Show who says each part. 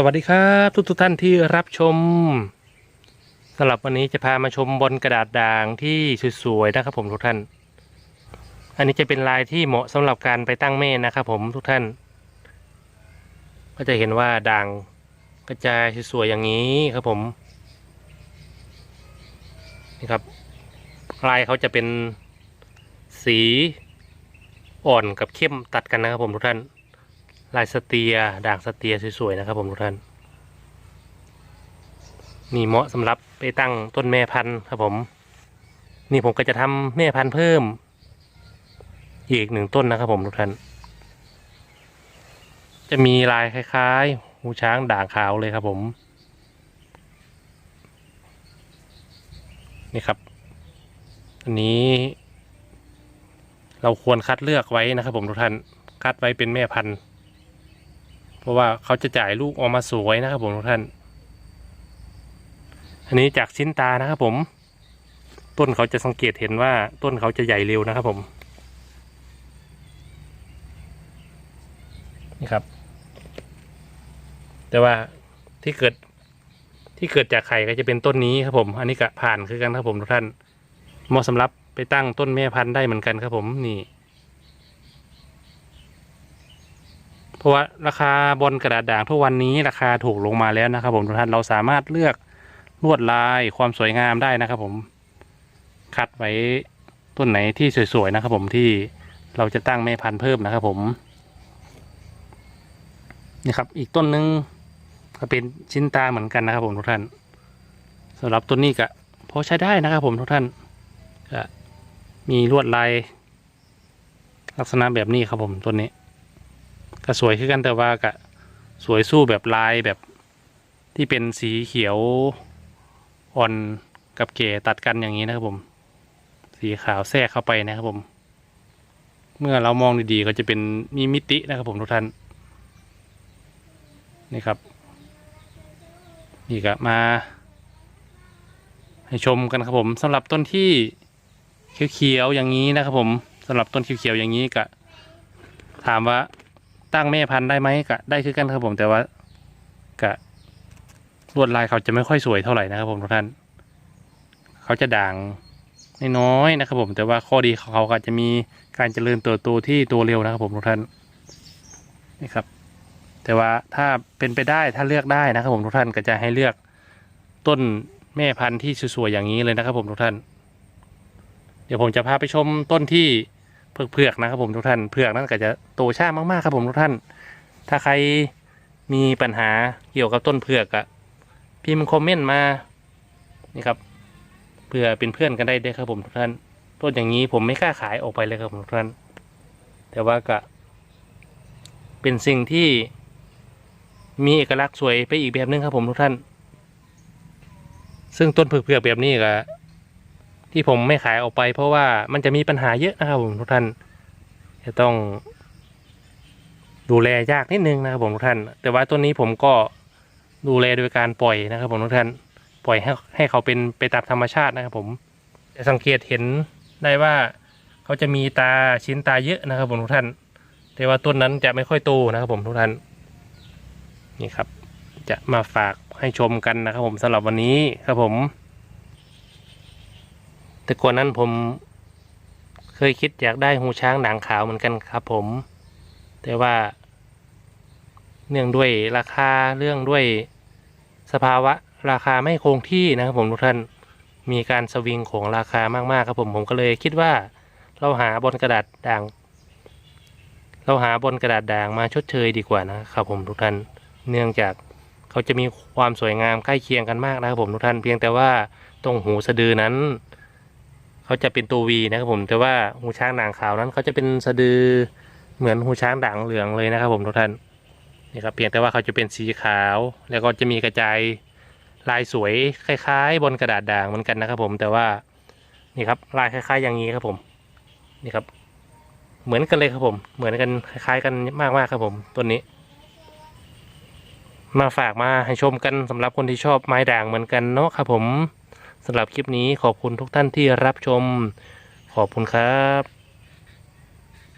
Speaker 1: สวัสดีครับทุกทุกท่านที่รับชมสำหรับวันนี้จะพามาชมบนกระดาษด่างที่สวยๆนะครับผมทุกท่าน อันนี้จะเป็นลายที่เหมาะสำหรับการไปตั้งเม่นนะครับผมทุกท่าน ก็จะเห็นว่าด่างกระจายสวยๆอย่างนี้ครับผมนี่ครับลายเขาจะเป็นสีอ่อนกับเข้มตัดกันนะครับผมทุกท่าน ลายสเตียด่างสเตียสวยๆนะครับผมทุกท่านนี่เหมาะสำหรับไปตั้งต้นแม่พันธุ์ครับผม นี่ผมก็จะทำแม่พันธุ์เพิ่ม อีกหนึ่งต้นนะครับผมทุกท่าน จะมีลายคล้ายๆหูช้างด่างขาวเลยครับผม นี่ครับ อันนี้เราควรคัดเลือกไว้นะครับผมทุกท่าน คัดไว้เป็นแม่พันธุ์ ราะว่าเขาจะจ่ายลูกออกมาสวยนะครับผมทุกท่าน อันนี้จากชิ้นตานะครับผม ต้นเขาจะสังเกตเห็นว่าต้นเขาจะใหญ่เร็วนะครับผม นี่ครับ แต่ว่าที่เกิดที่เกิดจากไข่ก็จะเป็นต้นนี้ครับผม อันนี้ก็ผ่านคือกันครับผมทุกท่านเหมาะสำหรับไปตั้งต้นแม่พันธุ์ได้เหมือนกันครับผมนี่ เพราะว่าราคาบนกระดาษด่างทุกวันนี้ราคาถูกลงมาแล้วนะครับ ผมทุกท่านเราสามารถเลือกลวดลายความสวยงามได้นะครับ ผมคัดไว้ต้นไหนที่สวยๆนะครับ ผมที่เราจะตั้งแม่พันธุ์เพิ่มนะครับ ผมนี่ครับ อีกต้นหนึงก็เป็นชิ้นตาเหมือนกันนะครับ ผมทุกท่านสำหรับต้นนี้ก็พอใช้ได้นะครับ ผมทุกท่านก็มีลวดลายลักษณะแบบนี้ครับผมต้นนี้ ก็สวยขึ้นกันแต่ว่าก็สวยสู้แบบลายแบบที่เป็นสีเขียวอ่อนกับเก๋ตัดกันอย่างนี้นะครับผม สีขาวแทรกเข้าไปนะครับผม เมื่อเรามองดีๆก็จะเป็นมีมิตินะครับผมทุกท่านนี่ครับนี่ก็มา ให้ชมกันครับผมสำหรับต้นที่เขียวๆอย่างนี้นะครับผมสำหรับต้นเขียวๆอย่างนี้ก็ถามว่า ตั้งแม่พันธุ์ได้ไหมก็ได้คือกันครับผมแต่ว่ากะลวดลายเขาจะไม่ค่อยสวยเท่าไหร่นะครับผมทุกท่านเขาจะด่างน้อยๆนะครับผมแต่ว่าข้อดีของเขาก็จะมีการเจริญเติบโตที่ตัวเร็วนะครับผมทุกท่านนี่ครับ แต่ว่าถ้าเป็นไปได้ถ้าเลือกได้นะครับผมทุกท่านก็จะให้เลือกต้นแม่พันธุ์ที่สวยๆอย่างนี้เลยนะครับผมทุกท่าน เดี๋ยวผมจะพาไปชมต้นที่ เผือกนะครับผมทุกท่านเผือกนั่นก็จะโตช้ามากๆครับผมทุกท่าน ถ้าใครมีปัญหาเกี่ยวกับต้นเผือกอะพิมพ์คอมเมนต์มานี่ครับเพื่อเป็นเพื่อนกันได้ด้อครับผมทุกท่านต้นอย่างนี้ผมไม่กล้าขายออกไปเลยครับผมทุกท่าน แต่ว่าก็ เป็นสิ่งที่มีเอกลักษณ์สวยไปอีกแบบหนึงครับผมทุกท่าน ซึ่งต้นเผือกแบบนี้ก็ ที่ผมไม่ขายออกไป เพราะว่ามันจะมีปัญหาเยอะนะครับผมทุกท่าน จะต้อง ดูแลยากนิดนึงนะครับผมทุกท่าน แต่ว่าต้นนี้ผมก็ดูแลโดยการปล่อยนะครับผมทุกท่าน ปล่อยให้ให้เขาเป็นไปตามธรรมชาตินะครับผมจะสังเกตเห็นได้ว่าเขาจะมีตาชิ้นตาเยอะนะครับผมทุกท่าน แต่ว่าต้นนั้นจะไม่ค่อยโตนะครับผมทุกท่าน นี่ครับ จะมาฝากให้ชมกันนะครับผมสำหรับวันนี้ครับผม แต่ก่อนนั้นผมเคยคิดอยากได้หูช้างด่างขาวเหมือนกันครับผม แต่ว่า เนื่องด้วยราคาเรื่องด้วยสภาวะราคาไม่คงที่นะครับผมทุกท่านมีการสวิงของราคามากๆครับผมผมก็เลยคิดว่าเราหาบนกระดาษด่าง เราหาบนกระดาษด่างมาชดเชยดีกว่านะครับผมทุกท่านเนื่องจากเขาจะมีความสวยงามใกล้เคียงกันมากนะครับผมทุกท่านเพียงแต่ว่าตรงหูสะดือนั้น เขาจะเป็นตัววีนะครับผมแต่ว่าหูช้างด่างขาวนั้นเขาจะเป็นสะดือเหมือนหูช้างด่างเหลืองเลยนะครับผมทุกท่านนี่ครับเพียงแต่ว่าเขาจะเป็นสีขาว แล้วก็จะมีกระจายลายสวยคล้ายๆ บนกระดาษด่างเหมือนกันนะครับผมแต่ว่านี่ครับลายคล้าย ๆ อย่างนี้ครับผมนี่ครับ เหมือนกันเลยครับผม เหมือนกันคล้าย ๆ กันมากๆครับผมต้นนี้ มาฝากมาให้ชมกันสำหรับคนที่ชอบไม้ด่างเหมือนกันเนาะครับผม สำหรับคลิปนี้ขอบคุณทุกท่านที่รับชม ขอบคุณครับ